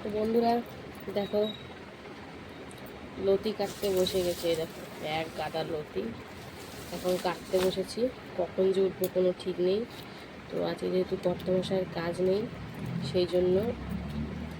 তো বন্ধুরা, দেখো, লতি কাটতে বসে গেছে দেখো, এক গাদার লতি। এখন কাটতে বসেছি, কখন যে উঠবো কোনো ঠিক নেই। তো আজকে যেহেতু কর্তমশায়ের কাজ নেই, সেই জন্য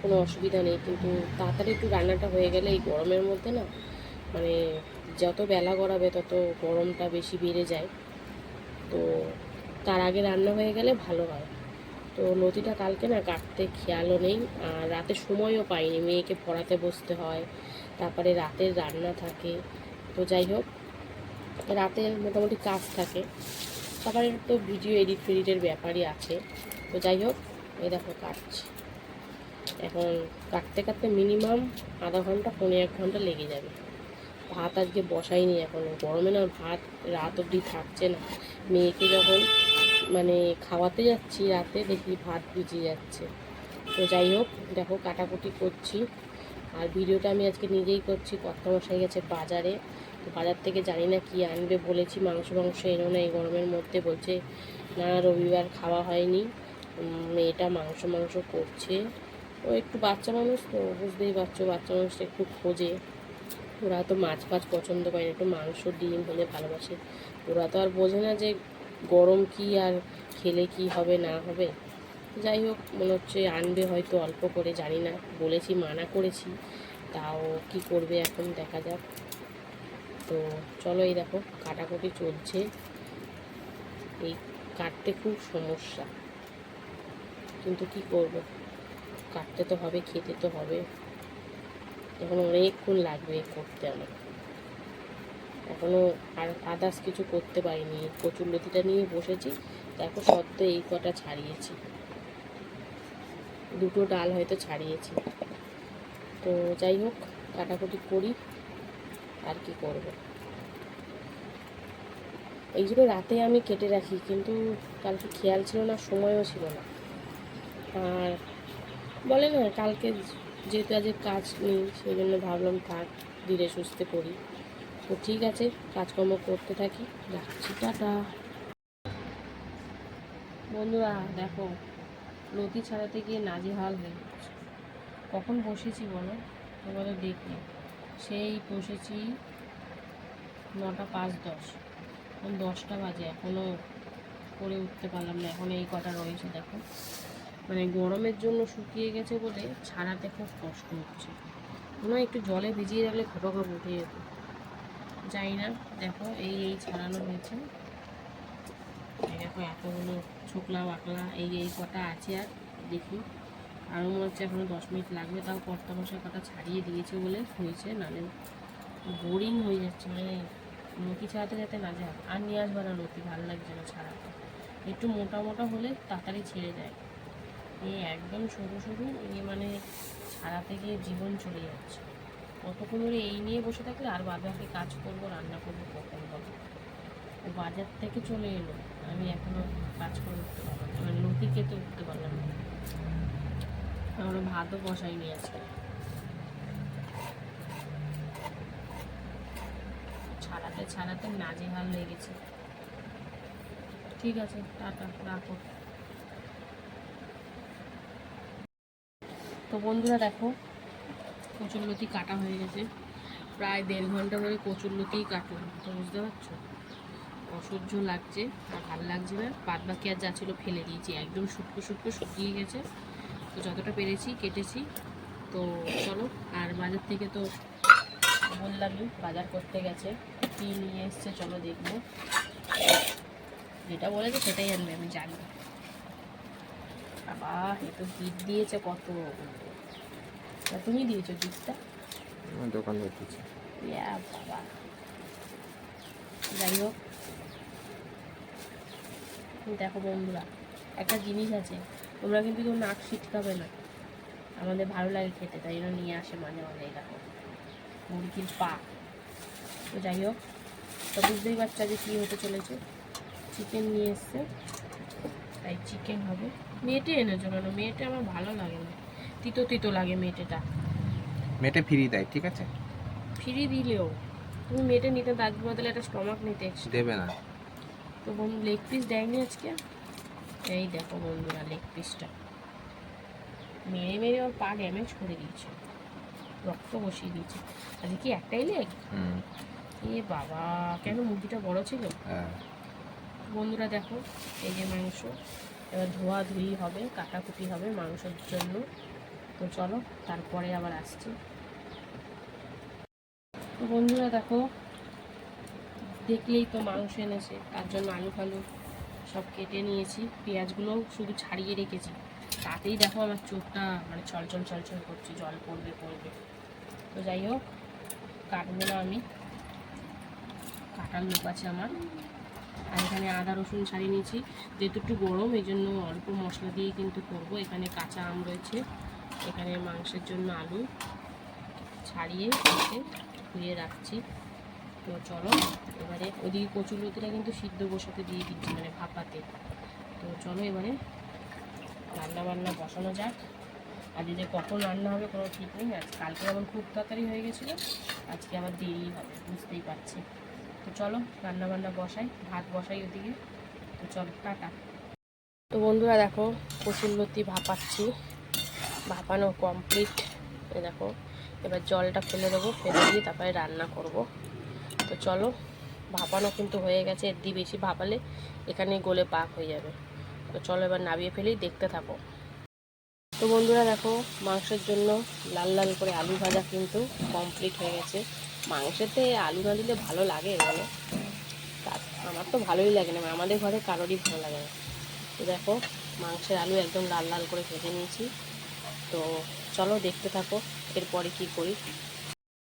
কোনো অসুবিধা নেই, কিন্তু তাড়াতাড়ি একটু রান্নাটা হয়ে গেলে এই গরমের মধ্যে না মানে যত বেলা গড়াবে তত গরমটা বেশি বেড়ে যায়। তো তার আগে রান্না হয়ে গেলে ভালো হয়। তো লতিটা কালকে না কাটতে খেয়ালও নেই, আর রাতে সময়ও পাইনি। মেয়েকে পড়াতে বসতে হয়, তারপরে রাতের রান্না থাকে। তো যাই হোক, রাতে মোটামুটি কাজ থাকে। তারপরে তো ভিডিও এডিট ফেডিটের ব্যাপারই আছে। তো যাই হোক, এই দেখো কাটছি। এখন কাটতে কাটতে মিনিমাম আধা ঘণ্টা পনেরো এক ঘণ্টা লেগে যাবে। ভাত আজকে বসাইনি এখনও গরমে না ভাত রাত অবধি থাকছে না। মেয়েকে যখন মানে খাওয়াতে যাচ্ছি রাতে, দেখি ভাত ভিজিয়ে যাচ্ছে। তো যাই হোক, দেখো কাটাকুটি করছি। আর ভিডিওটা আমি আজকে নিজেই করছি, কর্তামশাই গেছে বাজারে। বাজার থেকে জানি না কি আনবে বলেছি, মাংস মাংস এনো না এই গরমের মধ্যে। বলছে, না, রবিবার খাওয়া হয়নি। মেয়েটা মাংস মাংস করছে। ও একটু বাচ্চা মানুষ তো, বুঝতেই পারছ, বাচ্চা মানুষটা একটু খোঁজে। ওরা তো মাছ ফাছ পছন্দ করে না, একটু মাংস, ডিম হলে ভালোবাসে। ওরা তো আর বোঝে না যে গরম কি আর খেলে কি হবে, না হবে? যাই হোক, মনে হচ্ছে আনবে হয়তো অল্প করে, জানি না। বলেছি, মানা করেছি। তাও কি করবে এখন, দেখা যাক। তো চলো এই দেখো, কাটাকুটি চলছে। এই কাটতে খুব সমস্যা। কিন্তু কি করব? কাটতে তো হবে, খেতে তো হবে। এখন অনেকক্ষণ লাগবে করতে আমার। এখনও আদার্স কিছু করতে পারিনি। কচুর লতিটা নিয়ে বসেছি। দেখো সদ্য এই কটা ছাড়িয়েছি। দুটো ডাল হয়তো ছাড়িয়েছি। তো যাই হোক, কাটাকুটি করি, আর কি করব। এইগুলো রাতে আমি কেটে রাখি, কিন্তু কালকে খেয়াল ছিল না, সময়ও ছিল না। আর বলে না, কালকে যেহেতু আজকে কাজ নেই, সেই জন্য ভাবলাম থাক, ধীরে সুস্থে করি। তো ঠিক আছে, কাজকর্ম করতে থাকি। রাখছি টাটা। বন্ধুরা, দেখো লতি ছাড়াতে গিয়ে নাজেহাল হয়ে যাচ্ছে কখন বসেছি বলো? তোমাদের দেখি। সেই বসেছি নটা পাঁচ দশ। এখন দশটা বাজে এখনও করে উঠতে পারলাম না, এখন এই কটা রয়েছে, দেখো। মানে গরমের জন্য শুকিয়ে গেছে বলে ছাড়াতে খুব কষ্ট হচ্ছে। মনে হয় একটু জলে ভিজিয়ে রাখলে খোপা খোপ উঠে যেত। যাই না। দেখো, এই এই ছাড়ানো হয়েছে। দেখো, এতগুলো ছোকলা বাকলা, এই এই কটা আছে আর, দেখি। আরও মনে হচ্ছে এখনও দশ মিনিট লাগবে, তাও কর্তা মশাই কটা ছাড়িয়ে দিয়েছে বলে হয়েছে, নাহলে বোরিং হয়ে যাচ্ছে মানে লতি ছাড়াতে যাতে না যায় আর নিয়ে আসবে না লতি ভালো লাগছে না ছাড়াতে। একটু মোটা মোটা হলে তাড়াতাড়ি ছেড়ে যায় এই একদম সরু সরু, এই মানে ছাড়াতে গিয়ে জীবন চলে যাচ্ছে। কতক্ষণ ধরে এই নিয়ে বসে থাকলে আর বাজারে কাজ করব, রান্না করব, কখন বলো ও বাজার থেকে চলে এলো। আমি এখনও কাজ করে উঠতে পারলাম মানে লতি খেতে উঠতে পারলাম না। আমরা ভাতও বসাইনি আজকে। ছাড়াতে ছাড়াতে নাজেহাল হয়ে গেছে। ঠিক আছে, টাটা, রাখো। তো বন্ধুরা দেখো কচুরলতি কাটা হয়ে গেছে। প্রায় দেড় ঘণ্টা ধরে কচুরলতিই কাটলাম তো বুঝতে পারছ? অসহ্য লাগছে আর ভালো লাগছে না। বাদ বাকি আর যা ছিল ফেলে দিয়েছি, একদম শুটকো শুটকো শুকিয়ে গেছে। তো যতটা পেরেছি, কেটেছি। তো চলো, আর বাজার থেকে তো বললামই বাজার করতে গেছে। কী নিয়ে এসছে চলো দেখব। যেটা বলেছে সেটাই আনবে, আমি জানি। বাবা, এ তো দিয়েছে কত। তা তুমি দিয়েছ গিটটা আমার দোকান ইয়া বাবা। যাই হোক। দেখো বন্ধুরা একটা জিনিস আছে তোমরা কিন্তু কেউ নাক ছিটকাবে না। আমাদের ভালো লাগে খেতে তাই জন্য নিয়ে আসে মাঝে মাঝে এরকম মুরগির পা। তো যাই হোক তো বুঝতেই পারছ যে কী হতে চলেছে। চিকেন নিয়ে এসছে। তাই চিকেন হবে। মেটে এনেছো কেন? মেয়েটে আমার ভালো লাগে না। তিতো তিতো লাগে মেটেটা মেটে ফ্রি দেয় ঠিক আছে? ফ্রি দিলেও। তুমি মেটে নিতে তার বদলে একটা স্টমাক নিতে। দেবে না। তো বন্ধু লেগ পিস দেয়নি আজকে? এই দেখো বন্ধুরা লেগ পিসটা মেরে মেরে ওর পা ড্যামেজ করে দিয়েছে। রক্ত বসিয়ে দিয়েছে। আজকে কি একটাই লেগ হুম। এ বাবা কেন মুরগিটা বড় ছিল? হ্যাঁ। বন্ধুরা দেখো এই যে মাংস এবার ধোয়া ধুই হবে কাটাকুটি হবে মাংসের জন্য। তো চলো, তারপরে আবার আসছি। তো বন্ধুরা দেখো, দেখলেই তো মাংস এনেছে, তার জন্য আলু ফালু সব কেটে নিয়েছি। পেঁয়াজগুলো শুধু ছাড়িয়ে রেখেছি। তাতেই দেখো আমার চোখটা মানে চলচল চলচল করছে, জল পড়বে পড়বে। তো যাই হোক, কাটবো না আমি। কাটার লোক আছে আমার। আর এখানে আদা, রসুন ছাড়িয়ে নিয়েছি। যেহেতু একটু গরম, এই জন্য অল্প মশলা দিয়ে কিন্তু করব। এখানে কাঁচা আম রয়েছে। এখানে মাংসের জন্য আলু ছাড়িয়ে ধুয়ে রাখছি। তো চলো, এবারে ওদিকে কচুর লতিটা কিন্তু সিদ্ধ বসাতে দিয়ে দিচ্ছি মানে ভাপাতে। তো চলো এবারে রান্না বান্না বসানো যাক। আর যে কখন রান্না হবে কোনো ঠিক নেই, আজ কালকে যেমন খুব তাড়াতাড়ি হয়ে গেছিল, আজকে আবার দেরি হবে, বুঝতেই পারছি। তো চলো, রান্না বান্না বসাই, ভাত বসাই ওদিকে। তো চলো, টাটা। তো বন্ধুরা দেখো, কচুর লতি ভাপাচ্ছি। ভাপানো কমপ্লিট দেখো, এবার জলটা ফেলে দেবো, ফেলে দিয়ে তারপরে রান্না করব। তো চলো, ভাপানো কিন্তু হয়ে গেছে, এর দিয়ে বেশি ভাপালে এখানে গোলে পাক হয়ে যাবে। তো চলো এবার নামিয়ে ফেলেই দেখতে থাকো। তো বন্ধুরা দেখো, মাংসের জন্য লাল লাল করে আলু ভাজা কিন্তু কমপ্লিট হয়ে গেছে। মাংসেতে আলু না দিলে ভালো লাগে বলো আমার তো ভালোই লাগে না, আমাদের ঘরে কারোরই ভালো লাগে না। তো দেখো, মাংসের আলু একদম লাল লাল করে ভেজে নিয়েছি। তো চলো দেখতে থাকো, এরপরে কি করি।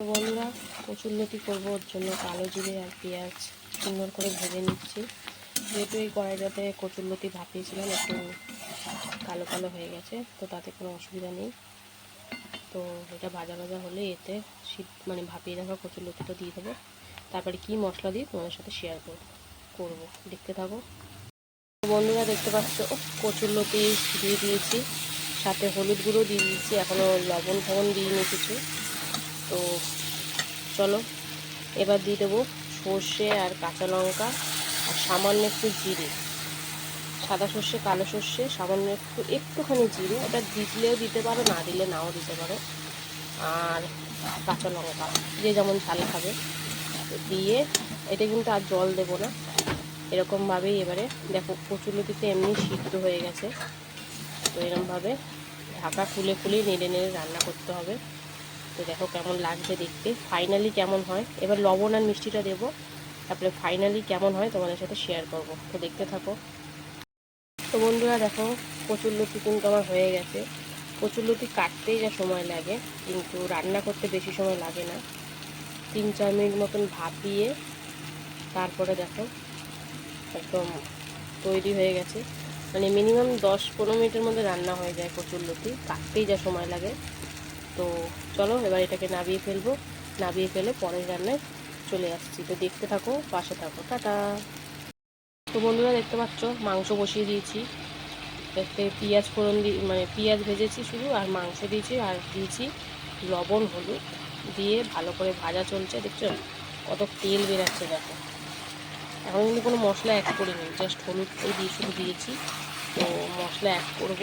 বন্ধুরা কচুর লতি করব, ওর জন্য কালো জিরে আর পেঁয়াজ সুন্দর করে ভেজে নিচ্ছি। যেহেতু এই কড়াইটাতে কচুর লতি ভাপিয়েছিলাম, একটু কালো কালো হয়ে গেছে, তো তাতে কোনো অসুবিধা নেই। তো এটা ভাজা ভাজা হলে এতে শীত মানে ভাপিয়ে রাখা কচুর লতিটা দিয়ে দেবো। তারপরে কি মশলা দিয়ে তোমাদের সাথে শেয়ার করব করব। দেখতে থাকো। বন্ধুরা, দেখতে পাচ্ছ, কচুর লতি দিয়ে দিয়েছি। সাথে হলুদ গুঁড়ো দিয়ে দিয়েছি, এখনও লবণ ফবণ দিইনি কিছু। তো চলো, এবার দিয়ে দেবো সর্ষে আর কাঁচা লঙ্কা আর সামান্য একটু জিরে। সাদা সর্ষে, কালো সর্ষে, সামান্য একটু, একটুখানি জিরে। ওটা দিলেও দিতে পারো, না দিলে নাও দিতে পারো। আর কাঁচা লঙ্কা, যে যেমন ঝাল খাবে। দিয়ে এটা কিন্তু আর জল দেবো না। এরকমভাবেই এবারে, দেখো কচুলতিতে এমনি সিদ্ধ হয়ে গেছে। তো এরকমভাবে ঢাকা খুলে খুলে নেড়ে নেড়ে রান্না করতে হবে। তো দেখো কেমন লাগছে দেখতে। ফাইনালি কেমন হয়? এবার লবণ আর মিষ্টিটা দেবো। তারপরে ফাইনালি কেমন হয় তোমাদের সাথে শেয়ার করব। তো দেখতে থাকো। তো বন্ধুরা দেখো কচুরলতি কিন্তু আমার হয়ে গেছে। কচুরলতি কাটতেই যা সময় লাগে, কিন্তু রান্না করতে বেশি সময় লাগে না। তিন চার মিনিট মতন ভাপিয়ে তারপরে দেখো, একদম তৈরি হয়ে গেছে। মানে মিনিমাম দশ পনেরো মিনিটের মধ্যে রান্না হয়ে যায় কচুর লতি। কাটতেই যা সময় লাগে। তো চলো, এবার এটাকে নাবিয়ে ফেলব। নাবিয়ে ফেলে পরের রান্নায় চলে আসছি। তো দেখতে থাকো, পাশে থাকো। টাটা! তো বন্ধুরা, দেখতে পাচ্ছ, মাংস বসিয়ে দিয়েছি। দেখতে পেঁয়াজ ফোড়ন দিয়ে মানে পেঁয়াজ ভেজেছি শুধু আর মাংস দিয়েছি আর দিয়েছি লবণ, হলুদ দিয়ে ভালো করে ভাজা চলছে। দেখছ? কত তেল বেরাচ্ছে দেখো। এখন কিন্তু কোনো মশলা অ্যাড করিনি জাস্ট হলুদ দিয়ে শুধু দিয়েছি। তো মশলা অ্যাড করব।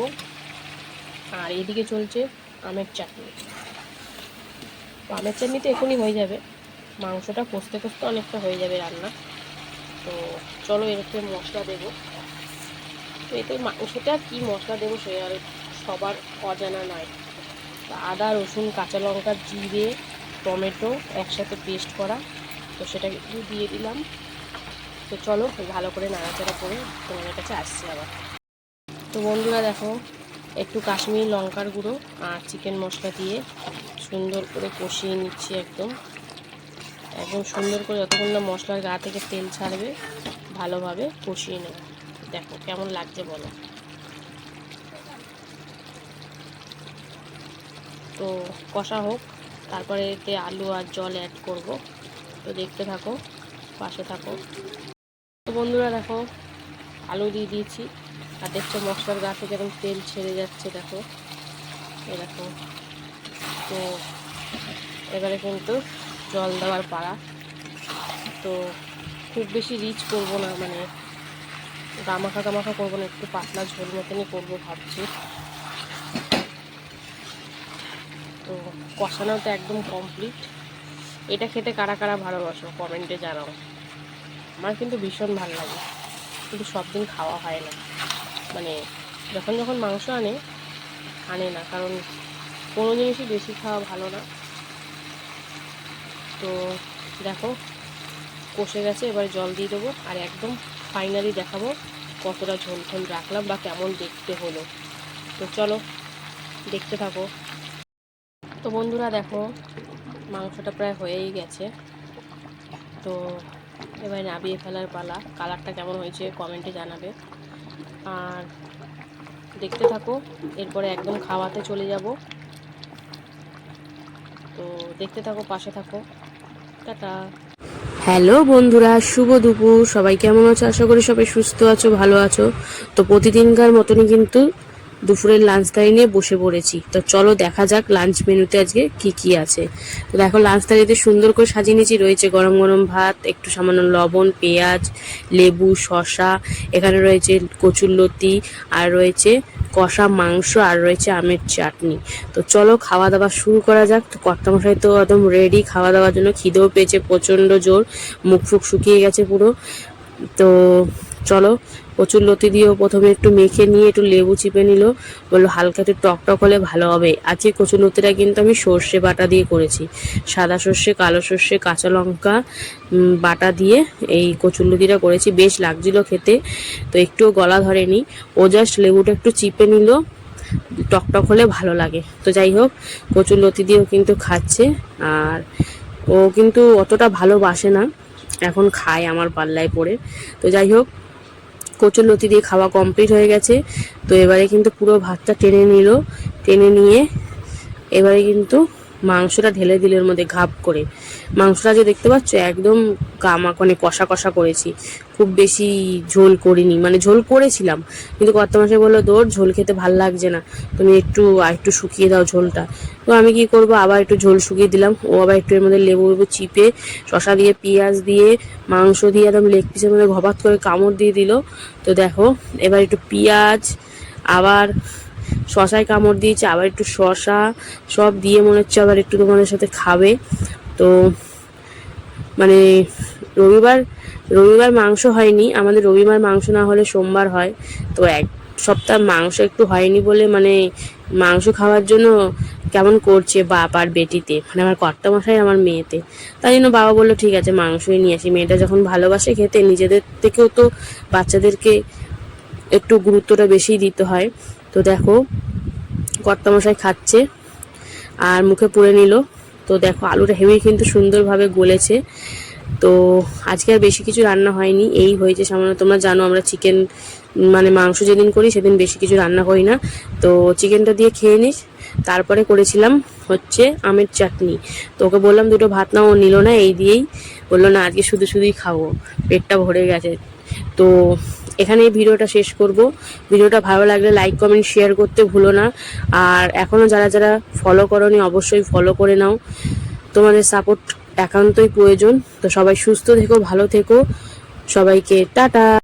আর এদিকে চলছে আমের চাটনি। তো আমের চাটনি তো এখনই হয়ে যাবে। মাংসটা কষতে কষতে অনেকটা হয়ে যাবে রান্না। তো চলো এরকম মশলা দেবো। তো এতে মাংসটা কী মশলা দেবো সে আর সবার অজানা নয়। আদা, রসুন, কাঁচা লঙ্কা, জিরে, টমেটো একসাথে পেস্ট করা। তো সেটা একটু দিয়ে দিলাম। তো চলো ভালো করে নাড়াচাড়া করে তোমাদের কাছে আসছি আবার। তো বন্ধুরা দেখো, একটু কাশ্মীরি লঙ্কার গুঁড়ো আর চিকেন মশলা দিয়ে সুন্দর করে কষিয়ে নিচ্ছি একদম। একদম সুন্দর করে যতক্ষণ না মশলার গা থেকে তেল ছাড়বে, ভালোভাবে কষিয়ে নেব। দেখো কেমন লাগছে বলো। তো কষা হোক, তারপরে এতে আলু আর জল অ্যাড করব। তো দেখতে থাকো, পাশে থাকো। তো বন্ধুরা দেখো, আলু দিয়ে দিয়েছি। আর দেখছ মশলার গা থেকে এখন তেল ছেড়ে যাচ্ছে, দেখো। এরকম তো এবারে কিন্তু জল দেওয়ার পাড়া তো খুব বেশি রিচ করব না মানে গামাখা গামাখা করব না, একটু পাতলা ঝোল মতনই করব ভাবছি। তো কষানো তো একদম কমপ্লিট এটা খেতে কারা কারা ভালোবাসো? কমেন্টে জানাও। আমার কিন্তু ভীষণ ভালো লাগে। কিন্তু সব দিন খাওয়া হয় না। মানে যখন যখন মাংস আনে আনে না, কারণ কোনো জিনিসই বেশি খাওয়া ভালো না। তো দেখো, কষে গেছে, এবার জল দিয়ে দেবো আর একদম ফাইনালি দেখাবো কতটা ঝোল ঝোল রাখলাম বা কেমন দেখতে হলো। তো চলো, দেখতে থাকো। তো বন্ধুরা দেখো, মাংসটা প্রায় হয়েই গেছে। তো এবার নাবিয়ে ফেলার পালা কালারটা কেমন হয়েছে কমেন্টে জানাবে। আর দেখতে থাকো, এরপরে একদম খাওয়াতে চলে যাব। তো দেখতে থাকো, পাশে থাকো। টাটা। হ্যালো বন্ধুরা, শুভ দুপুর। সবাই কেমন আছো? আশা করি সবাই সুস্থ আছো, ভালো আছো। তো প্রতিদিনকার মতনই কিন্তু দুপুরের লাঞ্চ থালি নিয়ে বসে পড়েছি। তো চলো দেখা যাক লাঞ্চ মেনুতে আজকে কি কি আছে। তো দেখো লাঞ্চ থালিতে সুন্দর করে সাজিয়ে নিয়েছি, রয়েছে গরম গরম ভাত, একটু সামান্য লবণ, পেঁয়াজ, লেবু, শসা, এখানে রয়েছে কচুরলতি আর রয়েছে কষা মাংস, আর রয়েছে আমের চাটনি। তো চলো খাওয়া দাওয়া শুরু করা যাক। তো কর্তামশাই তো একদম রেডি খাওয়া দাওয়ার জন্য, খিদেও পেয়েছে প্রচণ্ড জোর মুখ ফুক শুকিয়ে গেছে পুরো। তো চলো কচুর লতি দিয়েও প্রথমে একটু মেখে নিয়ে একটু লেবু চিপে নিল। বলল, হালকা একটু টক টক হলে ভালো হবে। আজকে কচুর লতিটা কিন্তু আমি সর্ষে বাটা দিয়ে করেছি। সাদা সর্ষে, কালো সর্ষে, কাঁচা লঙ্কা বাটা দিয়ে এই কচুর লতিটা করেছি। বেশ লাগছিল খেতে, তো একটুও গলা ধরেনি। ও জাস্ট লেবুটা একটু চিপে নিল। টকটক হলে ভালো লাগে। তো যাই হোক কচুর লতি দিয়েও কিন্তু খাচ্ছে। আর ও কিন্তু অতটা ভালোবাসে না। এখন খায় আমার পাল্লায় পড়ে। তো যাই হোক কচুর লতি দিয়ে খাওয়া কমপ্লিট হয়ে গেছে। তো এবারে কিন্তু পুরো ভাতটা টেনে নিল। টেনে নিয়ে এবারে কিন্তু মাংসটা ঢেলে দিল এর মধ্যে ঘাপ করে। মাংসটা যে দেখতে পাচ্ছ, একদম গামা মানে কষা কষা করেছি। খুব বেশি ঝোল করিনি মানে ঝোল করেছিলাম, কিন্তু কত মাসে বলল তোর ঝোল খেতে ভালো লাগছে না, তুমি একটু, আর একটু শুকিয়ে দাও ঝোলটা। তো আমি কি করব, আবার একটু ঝোল শুকিয়ে দিলাম, ও আবার একটু এর মধ্যে লেবু লেবু চিপে শশা দিয়ে, পেঁয়াজ দিয়ে, মাংস দিয়ে, একদম লেগ পিসের মধ্যে ঘবাত করে কামড় দিয়ে দিল। তো দেখো, এবার একটু পেঁয়াজ, আবার শশায় কামড় দিয়েছে, আবার একটু শশা সব দিয়ে মনে হচ্ছে আবার একটু তোমাদের সাথে খাবে। তো মানে রবিবার রবিবার মাংস হয়নি, আমাদের রবিবার মাংস না হলে সোমবার হয়। তো এক সপ্তাহ মাংস একটু হয়নি বলে মানে মাংস খাওয়ার জন্য কেমন করছে বাপ আর বেটিতে? মানে আমার কর্তা মশাই আমার মেয়েতে। তাই জন্য বাবা বলল, ঠিক আছে, মাংসই নিয়ে আসি। মেয়েটা যখন ভালোবাসে খেতে, নিজেদের থেকেও তো বাচ্চাদেরকে একটু গুরুত্বটা বেশি দিতে হয়। তো দেখো কর্তা মশাই খাচ্ছে আর মুখে পুড়ে নিল। তো দেখো আলুটা হেভি কিন্তু সুন্দরভাবে গলেছে। তো আজকে আর বেশি কিছু রান্না হয়নি। এই হয়েছে সামান্য, তোমরা জানো আমরা চিকেন মানে মাংস যেদিন করি সেদিন বেশি কিছু রান্না করি না। তো চিকেনটা দিয়ে খেয়ে নিস। তারপরে করেছিলাম হচ্ছে আমের চাটনি। তো ওকে বললাম দুটো ভাত নাও, ও নিল না, এই দিয়েই বলল, না, আজকে শুধু শুধুই খাব। পেটটা ভরে গেছে। তো এখানে ভিডিওটা শেষ করব। ভিডিওটা ভালো লাগলে লাইক কমেন্ট শেয়ার করতে ভুলো না। আর এখনও যারা যারা ফলো করনি, অবশ্যই ফলো করে নাও। তোমাদের সাপোর্ট একান্তই প্রয়োজন। তো সবাই সুস্থ থেকো, ভালো থেকো। সবাইকে টাটা।